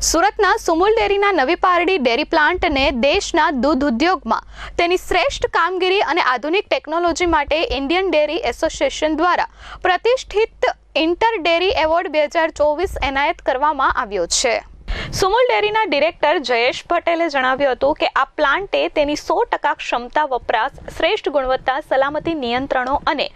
સુરતના સુમુલ ડેરીના નવી પારડી ડેરી પ્લાન્ટને દેશના દૂધ ઉદ્યોગમાં તેની શ્રેષ્ઠ કામગીરી અને આધુનિક ટેકનોલોજી માટે ઇન્ડિયન ડેરી એસોસિએશન દ્વારા પ્રતિષ્ઠિત ઇન્ટર ડેરી એવોર્ડ બે હજાર ચોવીસ એનાયત કરવામાં આવ્યો છે. સુમુલ ડેરીના ડિરેક્ટર જયેશ પટેલે જણાવ્યું હતું કે આ પ્લાન્ટે તેની સો ટકા ક્ષમતા, વપરાશ, શ્રેષ્ઠ ગુણવત્તા, સલામતી નિયંત્રણો અને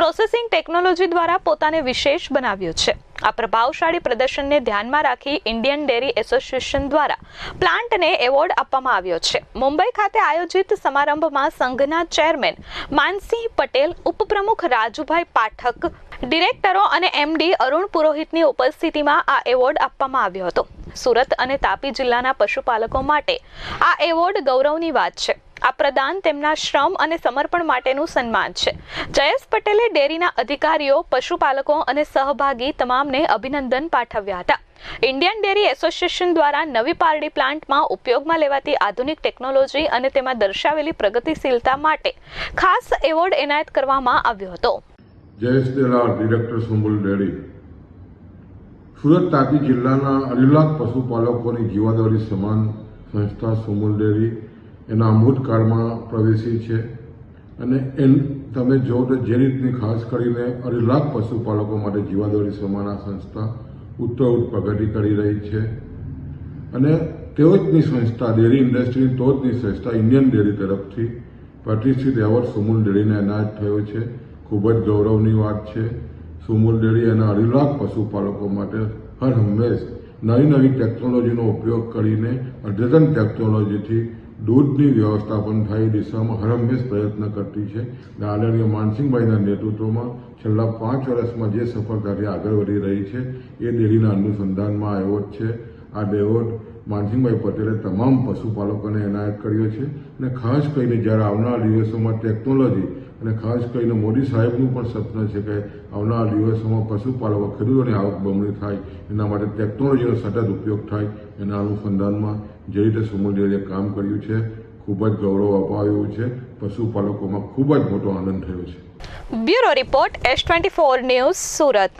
પ્રોસેસિંગ ટેકનોલોજી દ્વારા પોતાને વિશેષ બનાવ્યું છે. આ પ્રભાવશાળી પ્રદર્શનને ધ્યાનમાં રાખી ઇન્ડિયન ડેરી એસોસિએશન દ્વારા પ્લાન્ટને એવોર્ડ આપવામાં આવ્યો છે. મુંબઈ ખાતે આયોજિત સમારંભમાં સંઘના ચેરમેન માનસિંહ પટેલ, ઉપપ્રમુખ રાજુભાઈ પાઠક, ડિરેક્ટરો અને એમડી અરુણ પુરોહિતની ઉપસ્થિતિમાં આ એવોર્ડ આપવામાં આવ્યો હતો. સુરત અને તાપી જિલ્લાના પશુપાલકો માટે આ એવોર્ડ ગૌરવની વાત છે. આ પ્રદાન તેમના શ્રમ અને સમર્પણ માટેનું સન્માન છે. જયેશ પટેલે ડેરીના અધિકારીઓ, પશુપાલકો અને સહભાગી તમામને અભિનંદન પાઠવ્યા હતા. ઇન્ડિયન ડેરી એસોસિએશન દ્વારા નવી પારડી પ્લાન્ટમાં ઉપયોગમાં લેવાતી આધુનિક ટેકનોલોજી અને તેમાં દર્શાવેલી પ્રગતિશીલતા માટે ખાસ એવોર્ડ એનાયત કરવામાં આવ્યો હતો. જયેશ દેલાર ડિરેક્ટર સુમુલ ડેરી સુરત તાપી જિલ્લાના અઢી પશુપાલકોની જીવાદોરી સમાન સંસ્થા સુમુલ ડેરી એના અમૃતકાળમાં પ્રવેશી છે. અને એમ તમે જો તો જે રીતની ખાસ કરીને અઢી પશુપાલકો માટે જીવાદોરી સમાન આ સંસ્થા ઉત્તરોત્તર પ્રગતિ કરી રહી છે. અને તેઓજની સંસ્થા ડેરી ઇન્ડસ્ટ્રીની ટોચની સંસ્થા ઇન્ડિયન ડેરી તરફથી પ્રતિષ્ઠિત એવોર્ડ સુમુલ ડેરીને એનાયત થયો છે. ખૂબ જ ગૌરવની વાત છે. સુમુલ ડેરી એના અઢી લાખ પશુપાલકો માટે હર હંમેશ નવી નવી ટેકનોલોજીનો ઉપયોગ કરીને અદ્યતન ટેકનોલોજીથી દૂધની વ્યવસ્થાપન થાય દિશામાં હર હંમેશ પ્રયત્ન કરતી છે. અને આદરણીય માનસિંહભાઈના નેતૃત્વમાં છેલ્લા પાંચ વર્ષમાં જે સફળતાથી આગળ વધી રહી છે એ ડેરીના અનુસંધાનમાં એવોર્ડ છે. આ એવોર્ડ માનસિંહભાઈ પટેલે તમામ પશુપાલકોને એનાયત કર્યો છે અને ખાસ કરીને જ્યારે આવનારા દિવસોમાં ટેકનોલોજી અને ખાસ કરીને મોદી સાહેબનું પણ સપનું છે કે આવનારા દિવસોમાં પશુપાલકો ખેડૂતોની આવક બમણી થાય, એના માટે ટેકનોલોજીનો સતત ઉપયોગ થાય, એના અનુસંધાનમાં જે રીતે સુમુલ ડેરીએ કામ કર્યું છે, ખૂબ જ ગૌરવ અપાવ્યું છે, પશુપાલકોમાં ખૂબ જ મોટો આનંદ થયો છે. Bureau report S twenty four news Surat.